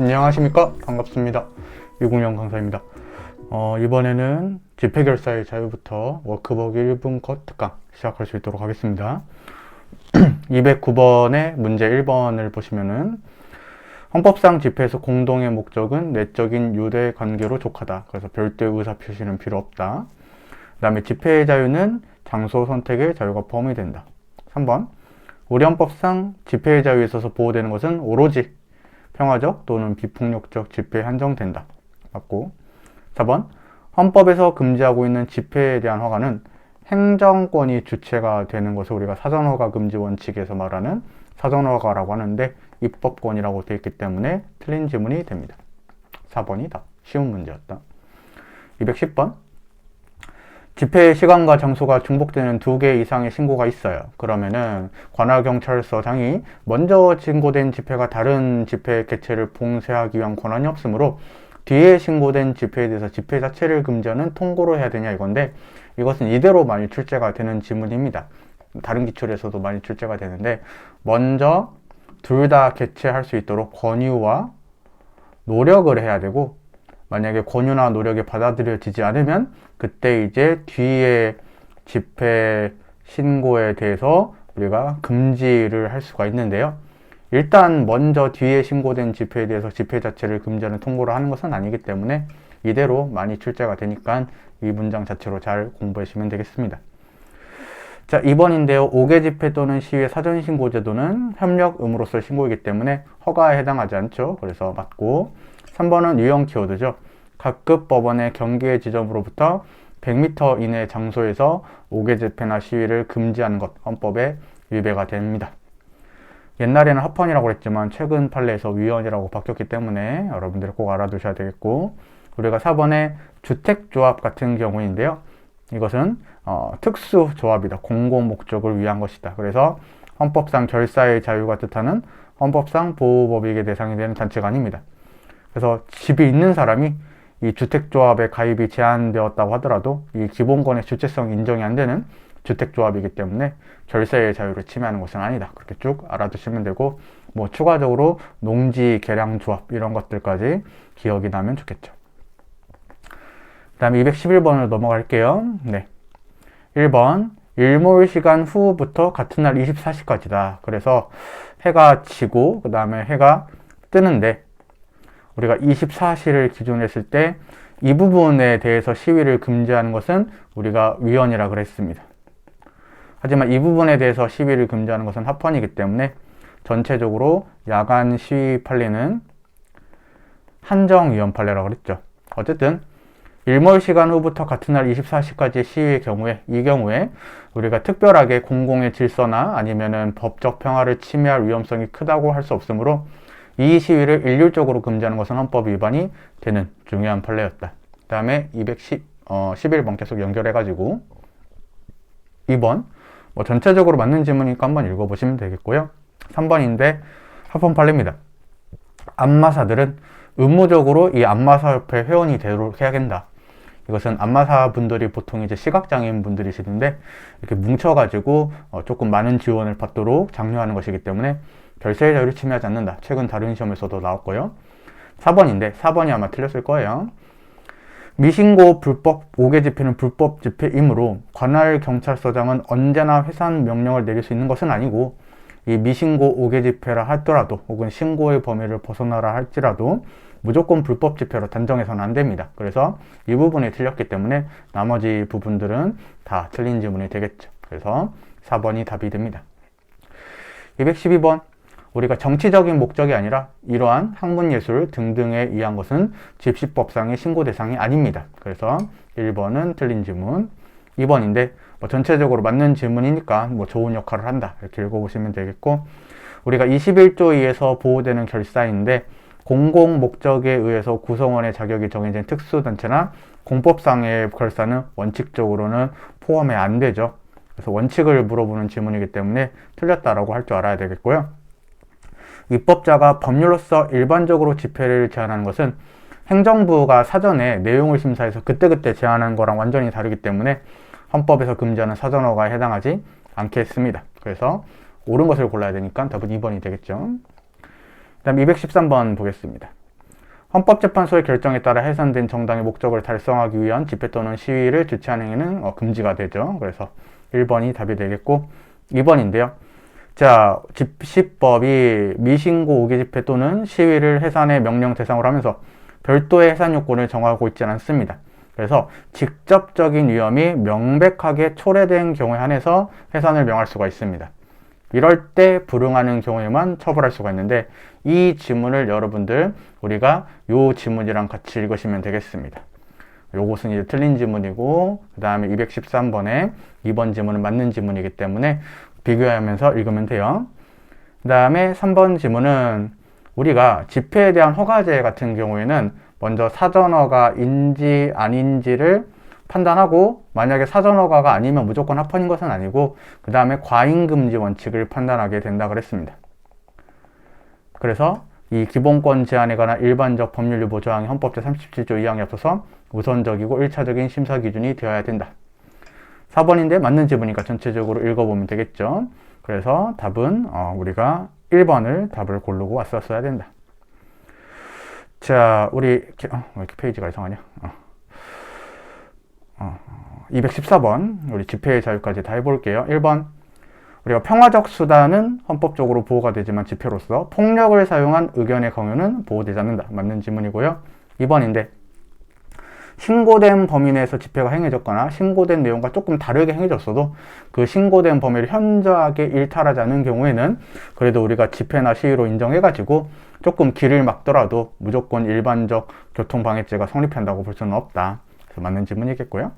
안녕하십니까? 반갑습니다. 유공영 강사입니다. 어, 이번에는 집회결사의 자유부터 워크북 1분 컷 특강 시작할 수 있도록 하겠습니다. 209번의 문제 1번을 보시면은 헌법상 집회에서 공동의 목적은 내적인 유대 관계로 족하다. 그래서 별도의 의사 표시는 필요 없다. 그 다음에 집회의 자유는 장소 선택의 자유가 포함이 된다. 3번 우리 헌법상 집회의 자유에 있어서 보호되는 것은 오로지 평화적 또는 비폭력적 집회에 한정된다. 맞고 4번 헌법에서 금지하고 있는 집회에 대한 허가는 행정권이 주체가 되는 것을 우리가 사전허가 금지 원칙에서 말하는 사전허가라고 하는데 입법권이라고 되어 있기 때문에 틀린 지문이 됩니다. 4번이 다 쉬운 문제였다. 210번 집회 시간과 장소가 중복되는 두 개 이상의 신고가 있어요. 그러면은 관할경찰서장이 먼저 신고된 집회가 다른 집회 개최를 봉쇄하기 위한 권한이 없으므로 뒤에 신고된 집회에 대해서 집회 자체를 금지하는 통고를 해야 되냐 이건데 이것은 이대로 많이 출제가 되는 지문입니다. 다른 기출에서도 많이 출제가 되는데 먼저 둘 다 개최할 수 있도록 권유와 노력을 해야 되고 만약에 권유나 노력이 받아들여지지 않으면 그때 이제 뒤에 집회 신고에 대해서 우리가 금지를 할 수가 있는데요. 일단 먼저 뒤에 신고된 집회에 대해서 집회 자체를 금지하는 통보를 하는 것은 아니기 때문에 이대로 많이 출제가 되니까 이 문장 자체로 잘 공부하시면 되겠습니다. 자, 2번인데요. 5개 집회 또는 시위의 사전 신고 제도는 협력 의무로서 신고이기 때문에 허가에 해당하지 않죠. 그래서 맞고 3번은 유형 키워드죠. 각급 법원의 경계 지점으로부터 100m 이내 장소에서 5개 집회나 시위를 금지하는 것 헌법에 위배가 됩니다. 옛날에는 합헌이라고 했지만 최근 판례에서 위헌이라고 바뀌었기 때문에 여러분들이 꼭 알아두셔야 되겠고 우리가 4번에 주택조합 같은 경우인데요. 이것은 어, 특수조합이다. 공공 목적을 위한 것이다. 그래서 헌법상 결사의 자유가 뜻하는 헌법상 보호법익의 대상이 되는 단체가 아닙니다. 그래서 집이 있는 사람이 이 주택조합에 가입이 제한되었다고 하더라도 이 기본권의 주체성 인정이 안 되는 주택조합이기 때문에 결세의 자유를 침해하는 것은 아니다. 그렇게 쭉 알아두시면 되고 뭐 추가적으로 농지 개량 조합 이런 것들까지 기억이 나면 좋겠죠. 그 다음에 211번을 넘어갈게요. 네. 1번 일몰 시간 후부터 같은 날 24시까지다. 그래서 해가 지고 그 다음에 해가 뜨는데 우리가 24시를 기준으로 했을 때 이 부분에 대해서 시위를 금지하는 것은 우리가 위헌이라 그랬습니다. 하지만 이 부분에 대해서 시위를 금지하는 것은 합헌이기 때문에 전체적으로 야간 시위 판례는 한정 위헌 판례라고 그랬죠. 어쨌든 일몰 시간 후부터 같은 날 24시까지 시위의 경우에 이 경우에 우리가 특별하게 공공의 질서나 아니면은 법적 평화를 침해할 위험성이 크다고 할 수 없으므로 이 시위를 일률적으로 금지하는 것은 헌법 위반이 되는 중요한 판례였다. 그 다음에 210, 어, 11번 계속 연결해가지고 2번 뭐 전체적으로 맞는 질문이니까 한번 읽어보시면 되겠고요. 3번인데 합헌 판례입니다. 안마사들은 의무적으로 이 안마사협회 회원이 되도록 해야 된다. 이것은 안마사 분들이 보통 이제 시각장애인 분들이시는데 이렇게 뭉쳐가지고 어 조금 많은 지원을 받도록 장려하는 것이기 때문에 결세의 자유를 침해하지 않는다. 최근 다른 시험에서도 나왔고요. 4번인데 4번이 아마 틀렸을 거예요. 미신고 불법 5개 집회는 불법 집회이므로 관할 경찰서장은 언제나 회산 명령을 내릴 수 있는 것은 아니고 이 미신고 5개 집회라 하더라도 혹은 신고의 범위를 벗어나라 할지라도 무조건 불법 집회로 단정해서는 안 됩니다. 그래서 이 부분이 틀렸기 때문에 나머지 부분들은 다 틀린 지문이 되겠죠. 그래서 4번이 답이 됩니다. 212번 우리가 정치적인 목적이 아니라 이러한 학문예술 등등에 의한 것은 집시법상의 신고 대상이 아닙니다. 그래서 1번은 틀린 지문, 2번인데 뭐 전체적으로 맞는 질문이니까 뭐 좋은 역할을 한다 이렇게 읽어보시면 되겠고 우리가 21조 2에서 보호되는 결사인데 공공 목적에 의해서 구성원의 자격이 정해진 특수단체나 공법상의 결사는 원칙적으로는 포함이 안 되죠. 그래서 원칙을 물어보는 질문이기 때문에 틀렸다라고 할 줄 알아야 되겠고요. 입법자가 법률로서 일반적으로 집회를 제한하는 것은 행정부가 사전에 내용을 심사해서 그때그때 제한하는 거랑 완전히 다르기 때문에 헌법에서 금지하는 사전어가에 해당하지 않겠습니다. 그래서 옳은 것을 골라야 되니까 답은 2번이 되겠죠. 그 다음 213번 보겠습니다. 헌법재판소의 결정에 따라 해산된 정당의 목적을 달성하기 위한 집회 또는 시위를 주최하는 행위는 어, 금지가 되죠. 그래서 1번이 답이 되겠고 2번인데요. 자, 집시법이 미신고 5개 집회 또는 시위를 해산의 명령 대상으로 하면서 별도의 해산 요건을 정하고 있지는 않습니다. 그래서 직접적인 위험이 명백하게 초래된 경우에 한해서 해산을 명할 수가 있습니다. 이럴 때 불응하는 경우에만 처벌할 수가 있는데 이 지문을 여러분들 우리가 요 지문이랑 같이 읽으시면 되겠습니다. 요것은 이제 틀린 지문이고 그 다음에 213번에 2번 지문은 맞는 지문이기 때문에 비교하면서 읽으면 돼요. 그 다음에 3번 지문은 우리가 집회에 대한 허가제 같은 경우에는 먼저 사전허가 인지 아닌지를 판단하고 만약에 사전허가가 아니면 무조건 합헌인 것은 아니고 그 다음에 과잉금지 원칙을 판단하게 된다 그랬습니다. 그래서 이 기본권 제한에 관한 일반적 법률 보조항이 헌법 제37조 2항에 앞서서 우선적이고 1차적인 심사 기준이 되어야 된다. 4번인데 맞는 지문이니까 전체적으로 읽어보면 되겠죠. 그래서 답은 어, 우리가 1번을 답을 고르고 왔었어야 된다. 자, 우리 어, 왜 이렇게 페이지가 이상하냐? 어. 어, 214번 우리 집회의 자유까지 다 해볼게요. 1번 우리가 평화적 수단은 헌법적으로 보호가 되지만 집회로서 폭력을 사용한 의견의 강요는 보호되지 않는다. 맞는 지문이고요. 2번인데 신고된 범위 내에서 집회가 행해졌거나 신고된 내용과 조금 다르게 행해졌어도 그 신고된 범위를 현저하게 일탈하지 않은 경우에는 그래도 우리가 집회나 시위로 인정해가지고 조금 길을 막더라도 무조건 일반적 교통방해죄가 성립한다고 볼 수는 없다. 그래서 맞는 질문이겠고요.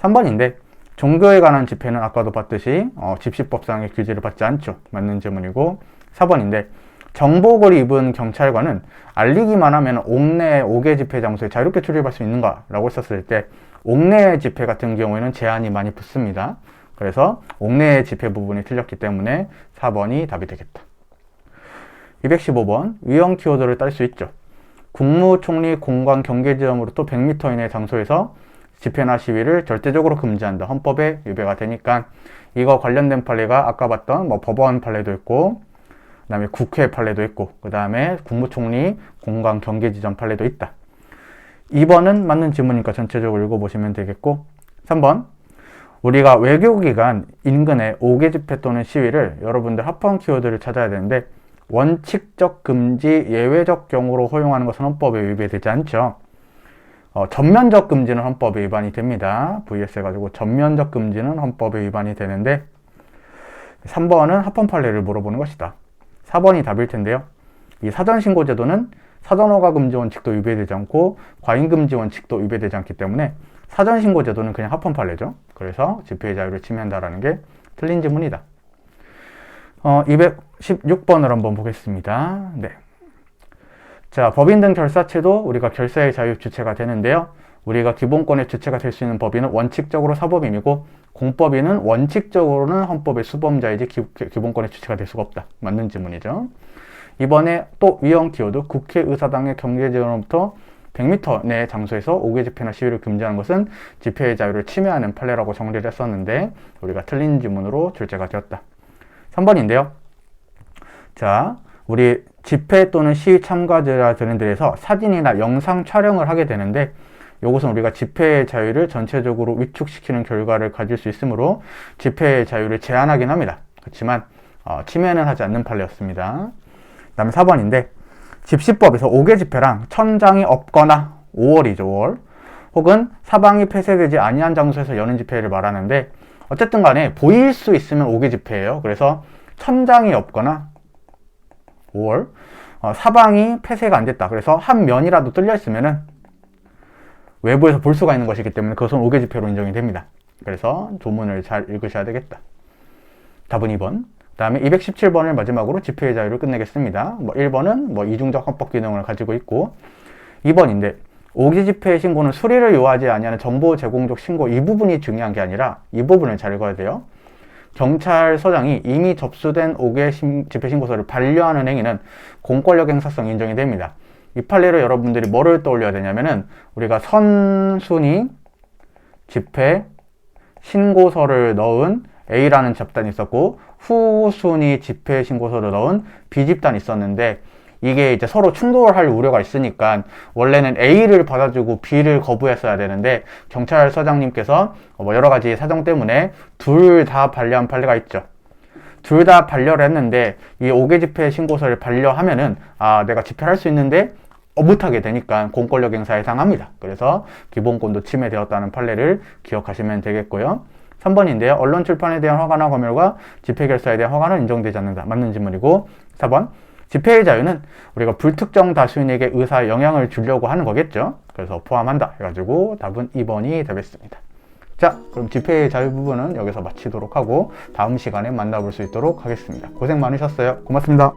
3번인데 종교에 관한 집회는 아까도 봤듯이 어, 집시법상의 규제를 받지 않죠. 맞는 질문이고 4번인데 정복을 입은 경찰관은 알리기만 하면 옥내 5개 집회 장소에 자유롭게 출입할 수 있는가? 라고 했었을 때 옥내 집회 같은 경우에는 제한이 많이 붙습니다. 그래서 옥내 집회 부분이 틀렸기 때문에 4번이 답이 되겠다. 215번 위험 키워드를 딸 수 있죠. 국무총리 공관 경계지점으로부터 100m 이내 장소에서 집회나 시위를 절대적으로 금지한다. 헌법에 위배가 되니까 이거 관련된 판례가 아까 봤던 뭐 법원 판례도 있고 그 다음에 국회 판례도 있고 그 다음에 국무총리 공관 경계 지점 판례도 있다. 2번은 맞는 질문이니까 전체적으로 읽어보시면 되겠고 3번 우리가 외교기관 인근의 5개 집회 또는 시위를 여러분들 합헌 키워드를 찾아야 되는데 원칙적 금지 예외적 경우로 허용하는 것은 헌법에 위배되지 않죠. 어, 전면적 금지는 헌법에 위반이 됩니다. vs 해가지고 전면적 금지는 헌법에 위반이 되는데 3번은 합헌 판례를 물어보는 것이다. 4번이 답일 텐데요. 이 사전신고 제도는 사전허가 금지 원칙도 위배되지 않고 과잉금지 원칙도 위배되지 않기 때문에 사전신고 제도는 그냥 합헌 판례죠. 그래서 집회의 자유를 침해한다라는 게 틀린 지문이다. 어, 216번을 한번 보겠습니다. 네. 자, 법인 등 결사체도 우리가 결사의 자유 주체가 되는데요. 우리가 기본권의 주체가 될 수 있는 법인은 원칙적으로 사법인이고 공법인은 원칙적으로는 헌법의 수범자이지 기, 본권의 주체가 될 수가 없다. 맞는 지문이죠. 이번에 또 위헌 키워드 국회의사당의 경제지원으로부터 100m 내 장소에서 5개 집회나 시위를 금지하는 것은 집회의 자유를 침해하는 판례라고 정리를 했었는데 우리가 틀린 지문으로 출제가 되었다. 3번인데요. 자, 우리 집회 또는 시위 참가자들에서 사진이나 영상 촬영을 하게 되는데 이것은 우리가 집회의 자유를 전체적으로 위축시키는 결과를 가질 수 있으므로 집회의 자유를 제한하긴 합니다. 그렇지만 어, 침해는 하지 않는 판례였습니다. 그 다음에 4번인데 집시법에서 5개 집회랑 천장이 없거나 5월이죠 5월 혹은 사방이 폐쇄되지 아니한 장소에서 여는 집회를 말하는데 어쨌든 간에 보일 수 있으면 5개 집회예요. 그래서 천장이 없거나 5월 어, 사방이 폐쇄가 안 됐다. 그래서 한 면이라도 뚫려 있으면은 외부에서 볼 수가 있는 것이기 때문에 그것은 5개 지표로 인정이 됩니다. 그래서 조문을 잘 읽으셔야 되겠다. 답은 2번. 그 다음에 217번을 마지막으로 지표의 자유를 끝내겠습니다. 뭐 1번은 뭐 이중적 헌법 기능을 가지고 있고 2번인데 5기 집회 신고는 수리를 요하지 아니하는 정보 제공적 신고 이 부분이 중요한 게 아니라 이 부분을 잘 읽어야 돼요. 경찰서장이 이미 접수된 5개 집회 신고서를 반려하는 행위는 공권력 행사성 인정이 됩니다. 이 판례로 여러분들이 뭐를 떠올려야 되냐면은 우리가 선순위 집회 신고서를 넣은 A라는 집단이 있었고 후순위 집회 신고서를 넣은 B 집단이 있었는데 이게 이제 서로 충돌할 우려가 있으니까 원래는 A를 받아주고 B를 거부했어야 되는데 경찰서장님께서 뭐 여러 가지 사정 때문에 둘 다 반려한 판례가 있죠. 둘 다 반려를 했는데 이 5개 집회 신고서를 반려하면은 아 내가 집회할 수 있는데 어, 못하게 되니까 공권력 행사에 해당합니다. 그래서 기본권도 침해되었다는 판례를 기억하시면 되겠고요. 3번인데요. 언론 출판에 대한 허가나 검열과 집회 결사에 대한 허가는 인정되지 않는다. 맞는 질문이고 4번 집회의 자유는 우리가 불특정 다수인에게 의사에 영향을 주려고 하는 거겠죠. 그래서 포함한다 해가지고 답은 2번이 되겠습니다. 자, 그럼 집회의 자유 부분은 여기서 마치도록 하고 다음 시간에 만나볼 수 있도록 하겠습니다. 고생 많으셨어요. 고맙습니다.